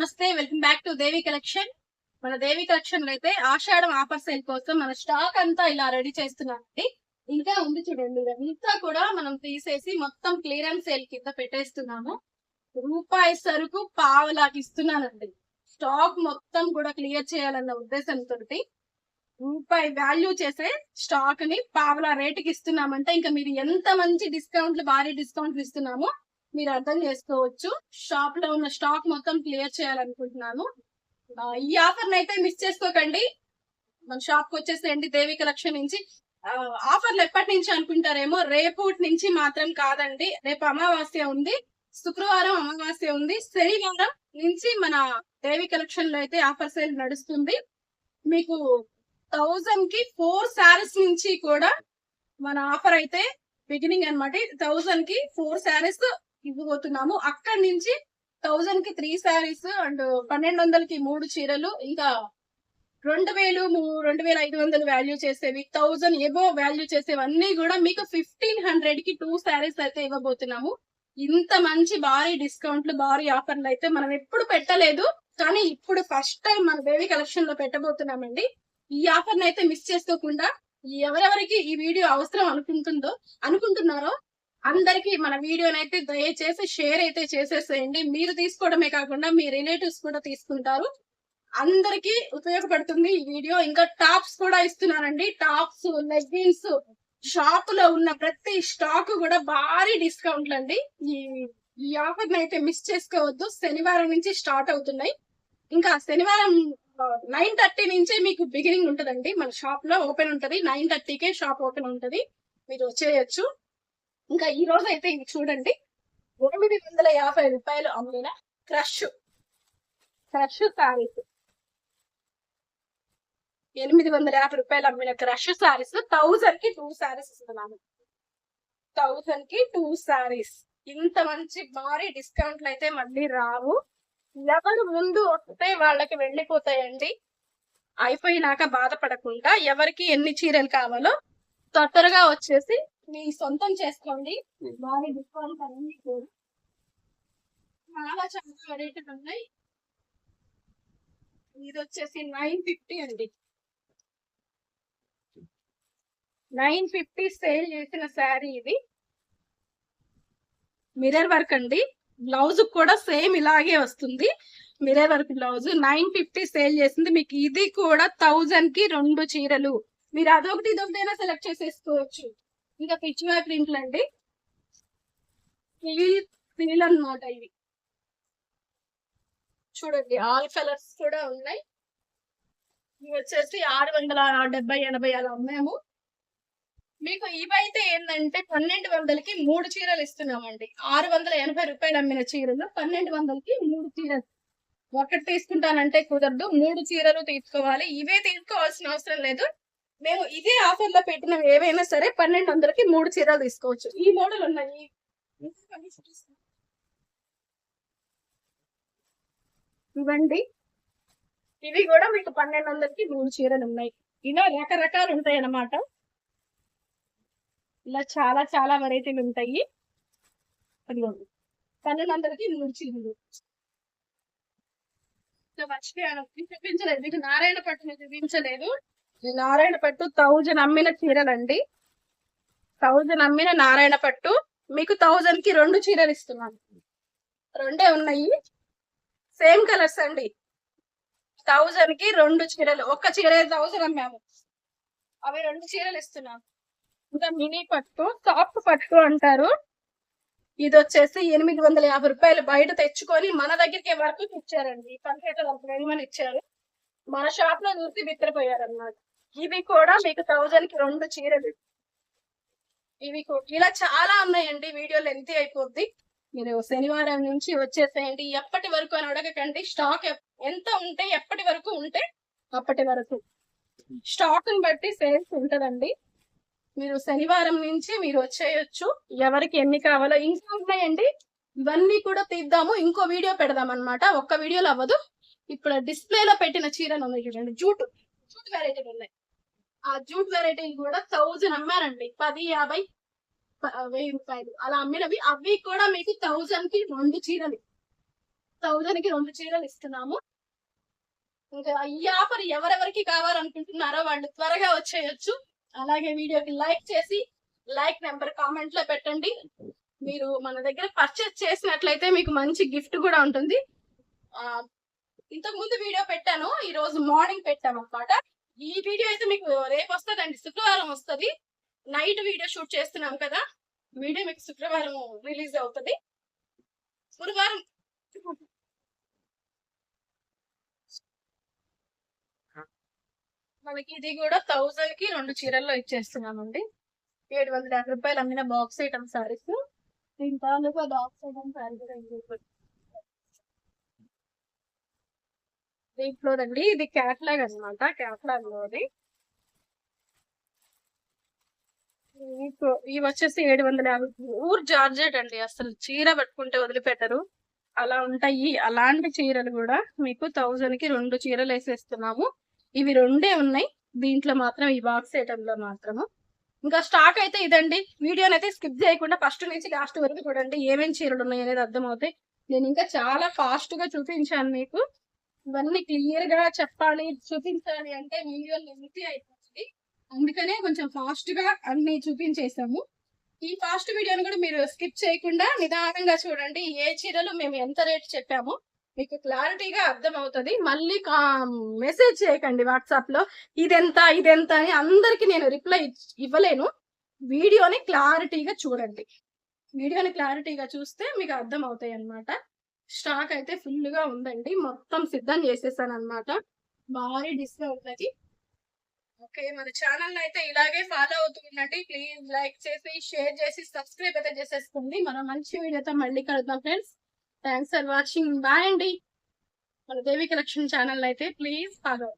Namaste welcome back to Devi collection. మన దేవి కలెక్షన్లో అయితే ఆషాఢం ఆఫర్ సేల్ కోసం మన స్టాక్ అంతా ఇలా రెడీ చేస్తున్నామండి ఇంకా ఉంది చూడండి ఇదంతా కూడా మనం తీసేసి మొత్తం క్లియరెన్స్ సేల్ కింద పెట్టేస్తున్నాము. రూపాయి సరుకు పావలాకి ఇస్తున్నానండి. స్టాక్ మొత్తం కూడా క్లియర్ చేయాలన్న ఉద్దేశంతో రూపాయి వాల్యూ చేసే స్టాక్ని పావలా రేటుకి ఇస్తున్నామంటే ఇంకా మీరు ఎంత మంచి డిస్కౌంట్లు భారీ డిస్కౌంట్లు ఇస్తున్నామో మీరు అర్థం చేసుకోవచ్చు. షాప్లో ఉన్న స్టాక్ మొత్తం క్లియర్ చేయాలనుకుంటున్నాను. ఈ ఆఫర్ అయితే మిస్ చేసుకోకండి. మన షాప్కి వచ్చేసేయండి దేవి కలెక్షన్ నుంచి. ఆఫర్లు ఎప్పటి నుంచి అనుకుంటారేమో రేపు నుంచి మాత్రం కాదండి. రేపు అమావాస్య ఉంది. శుక్రవారం అమావాస్య ఉంది. శనివారం నుంచి మన దేవి కలెక్షన్లో అయితే ఆఫర్ సేల్ నడుస్తుంది. మీకు థౌజండ్కి ఫోర్ శారీస్ నుంచి కూడా మన ఆఫర్ అయితే బిగినింగ్ అనమాట థౌజండ్కి ఫోర్ శారీస్ ఇవ్వబోతున్నాము. అక్కడి నుంచి థౌజండ్కి త్రీ శారీస్ అండ్ పన్నెండు వందలకి మూడు చీరలు. ఇంకా రెండు వేలు రెండు వేల ఐదు వందలు వాల్యూ చేసేవి థౌజండ్ ఎబో వాల్యూ చేసేవి అన్ని కూడా మీకు ఫిఫ్టీన్ హండ్రెడ్కి టూ శారీస్ అయితే ఇవ్వబోతున్నాము. ఇంత మంచి భారీ డిస్కౌంట్లు భారీ ఆఫర్లు అయితే మనం ఎప్పుడు పెట్టలేదు. కానీ ఇప్పుడు ఫస్ట్ టైం మన బేబీ కలెక్షన్లో పెట్టబోతున్నామండి. ఈ ఆఫర్ అయితే మిస్ చేసుకోకుండా ఎవరెవరికి ఈ వీడియో అవసరం అనుకుంటుందో అనుకుంటున్నారో అందరికి మన వీడియోనైతే దయచేసి షేర్ అయితే చేసేసేయండి. మీరు తీసుకోవడమే కాకుండా మీ రిలేటివ్స్ కూడా తీసుకుంటారు. అందరికి ఉపయోగపడుతుంది ఈ వీడియో. ఇంకా టాప్స్ కూడా ఇస్తున్నారండి టాప్స్ లెగ్గిన్స్ షాప్లో ఉన్న ప్రతి స్టాక్ కూడా భారీ డిస్కౌంట్లు అండి. ఈ ఈ ఆఫర్ అయితే మిస్ చేసుకోవద్దు. శనివారం నుంచి స్టార్ట్ అవుతున్నాయి. ఇంకా శనివారం నైన్ థర్టీ నుంచే మీకు బిగినింగ్ ఉంటదండి. మన షాప్లో ఓపెన్ ఉంటది. నైన్ థర్టీకే షాప్ ఓపెన్ ఉంటది. మీరు వచ్చేయచ్చు. ఇంకా ఈ రోజు అయితే ఇది చూడండి. ఎనిమిది వందల యాభై రూపాయలు అమ్మిన క్రష్. క్రష్ సారీస్. ఎనిమిది వందల యాభై రూపాయలు అమ్మిన క్రష్ సారీస్. థౌజండ్కి టూ సారీస్ ఇస్తున్నాను థౌజండ్కి టూ సారీస్. ఇంత మంచి భారీ డిస్కౌంట్లు అయితే మళ్ళీ రావు. ఎవరు ముందు వస్తే వాళ్ళకి వెళ్ళిపోతాయండి. అయిపోయినాక బాధపడకుండా ఎవరికి ఎన్ని చీరలు కావాలో తొందరగా వచ్చేసి మీ సొంతం చేసుకోండి. భారీ డిస్కౌంట్ అన్ని కూడా చాలా చాలా వెరైటీలు ఉన్నాయి. ఇది వచ్చేసి నైన్ ఫిఫ్టీ అండి. నైన్ ఫిఫ్టీ సేల్ చేసిన శారీ ఇది. మిర్రర్ వర్క్ అండి. బ్లౌజ్ కూడా సేమ్ ఇలాగే వస్తుంది. Mirror work blouse nine fifty sale చేసింది. మీకు ఇది కూడా థౌజండ్కి రెండు చీరలు. మీరు అదొకటి ఇదొకటైనా సెలెక్ట్ చేసేసుకోవచ్చు. ఇంకా పిచ్చివా ప్రింట్లు అండి. ఇవి అనమాట అన్నమాట ఇవి. చూడండి ఆల్ కలర్స్ కూడా ఉన్నాయి. ఇవి వచ్చేసి ఆరు వందల డెబ్బై ఎనభై అలా ఉన్నాము. మీకు ఇవైతే ఏంటంటే పన్నెండు వందలకి మూడు చీరలు ఇస్తున్నామండి. ఆరు వందల ఎనభై రూపాయలు అమ్మిన చీరలు పన్నెండు వందలకి మూడు చీరలు. ఒకటి తీసుకుంటానంటే కుదరదు మూడు చీరలు తీసుకోవాలి. ఇవే తీసుకోవాల్సిన అవసరం లేదు. మేము ఇదే ఆఫర్లో పెట్టినవి ఏవైనా సరే పన్నెండు వందలకి మూడు చీరలు తీసుకోవచ్చు. ఈ మోడల్ ఉన్నాయి. ఇవ్వండి. ఇవి కూడా మీకు పన్నెండు వందలకి మూడు చీరలు ఉన్నాయి. ఇలా రకరకాలు ఉంటాయి అన్నమాట ఇలా చాలా చాలా వెరైటీలు ఉంటాయి. అదిగోండి. పన్నెండు వందలకి మూడు చీరలు. చూపించలేదు. మీకు నారాయణ పట్టుని చూపించలేదు. నారాయణ పట్టు థౌజండ్ అమ్మిన చీరలండి. థౌజండ్ అమ్మిన నారాయణ పట్టు. మీకు థౌజండ్కి రెండు చీరలు ఇస్తున్నాను. రెండే ఉన్నాయి. సేమ్ కలర్స్ అండి. థౌజండ్కి రెండు చీరలు. ఒక్క చీర థౌజండ్ అమ్మాము. అవి రెండు చీరలు ఇస్తున్నాను. ఇంకా మినీ పట్టు సాఫ్ట్ పట్టు అంటారు. ఇది వచ్చేసి ఎనిమిది వందల యాభై రూపాయలు బయట తెచ్చుకొని మన దగ్గరికి వరకు ఇచ్చారండి. పంచాయతీ వరకు ఇచ్చారు? మన షాప్లో చూసి బిత్తరపోయారు అన్నమాట ఇవి కూడా మీకు థౌజండ్కి రెండు చీరలు. ఇవి ఇలా చాలా ఉన్నాయండి. వీడియో లెంత్ అయిపోద్ది. మీరు శనివారం నుంచి వచ్చేసేయండి. ఎప్పటి వరకు అని అడగకండి. స్టాక్ ఎంత ఉంటే ఎప్పటి వరకు ఉంటే అప్పటి వరకు. స్టాక్ని బట్టి సేల్స్ ఉంటదండి. మీరు శనివారం నుంచి మీరు వచ్చేయొచ్చు. ఎవరికి ఎన్ని కావాలో ఇంకా ఉన్నాయండి. ఇవన్నీ కూడా తీద్దాము. ఇంకో వీడియో పెడదాం అనమాట ఒక్క వీడియోలో అవ్వదు. ఇప్పుడు డిస్ప్లేలో పెట్టిన చీరలు ఉన్నాయి చూడండి. జూటు జూట్ వెరైటీలు ఉన్నాయి. ఆ జూట్ వెరైటీలు కూడా థౌజండ్ అమ్మారండి. పది యాభై వెయ్యి రూపాయలు. అలా అమ్మినవి. అవి కూడా మీకు థౌజండ్కి రెండు చీరలు. థౌజండ్కి రెండు చీరలు ఇస్తున్నాము. ఇంకా ఈ ఆఫర్ ఎవరెవరికి కావాలనుకుంటున్నారో వాళ్ళు త్వరగా వచ్చేయచ్చు. అలాగే వీడియోకి లైక్ చేసి లైక్ నెంబర్ కామెంట్లో పెట్టండి. మీరు మన దగ్గర పర్చేస్ చేసినట్లయితే మీకు మంచి గిఫ్ట్ కూడా ఉంటుంది. ఇంతకు ముందు వీడియో పెట్టాను. ఈ రోజు మార్నింగ్ పెట్టాము అన్నమాట ఈ వీడియో అయితే మీకు రేపు వస్తుందండి. శుక్రవారం వస్తుంది. నైట్ వీడియో షూట్ చేస్తున్నాం కదా. వీడియో మీకు శుక్రవారం రిలీజ్ అవుతుంది. గురువారం మనకి ఇది కూడా థౌజండ్కి రెండు చీరల్లో ఇచ్చేస్తున్నామండి. ఏడు వందల యాభై రూపాయలు అమ్మిన బాక్స్ ఐటమ్ సారీస్ దీని తాలూకా బాక్స్ ఐటమ్ సారీ కూడా దీంట్లో అండి ఇది క్యాట్లాగ్ అన్నమాట క్యాట్లాగ్ లోది ఇవి వచ్చేసి ఏడు వందల యాభై ఊరు జార్జెట్ అండి అసలు చీర పట్టుకుంటే వదిలిపెట్టరు. అలా ఉంటాయి అలాంటి చీరలు కూడా మీకు థౌజండ్కి రెండు చీరలు వేసేస్తున్నాము. ఇవి రెండే ఉన్నాయి దీంట్లో మాత్రం ఈ బాక్స్ ఐటమ్లో మాత్రము. ఇంకా స్టాక్ అయితే ఇదండి వీడియోని అయితే స్కిప్ చేయకుండా ఫస్ట్ నుంచి లాస్ట్ వరకు చూడండి ఏమేమి చీరలు ఉన్నాయి అనేది అర్థమవుతాయి. నేను ఇంకా చాలా ఫాస్ట్గా చూపించాను మీకు. ఇవన్నీ క్లియర్గా చెప్పాలి చూపించాలి అంటే వీడియో లిమిట్ అయిపోతుంది. అందుకనే కొంచెం ఫాస్ట్గా అన్ని చూపించేసాము ఈ ఫాస్ట్ వీడియోని కూడా మీరు స్కిప్ చేయకుండా నిదానంగా చూడండి. ఏ చీరలు మేము ఎంత రేట్ చెప్పామో మీకు క్లారిటీగా అర్థం అవుతుంది మళ్ళీ మెసేజ్ చేయకండి వాట్సాప్లో. ఇదెంత ఇదెంత అని అందరికి నేను రిప్లై ఇవ్వలేను. వీడియోని క్లారిటీగా చూడండి. వీడియోని క్లారిటీగా చూస్తే మీకు అర్థం అవుతాయి అన్నమాట స్టాక్ అయితే ఫుల్గా ఉందండి. మొత్తం సిద్ధం చేసేసాను అనమాట భారీ డిస్కౌంట్ అది ఓకే మన ఛానల్ అయితే ఇలాగే ఫాలో అవుతూ ఉండండి. ప్లీజ్ లైక్ చేసి షేర్ చేసి సబ్స్క్రైబ్ అయితే చేసేసుకోండి. మనం మంచి వీడియోతో మళ్ళీ కలుద్దాం friends. Thanks for watching. Bye అండి. మన దేవి కలెక్షన్ ఛానల్ అయితే ప్లీజ్ ఫాలో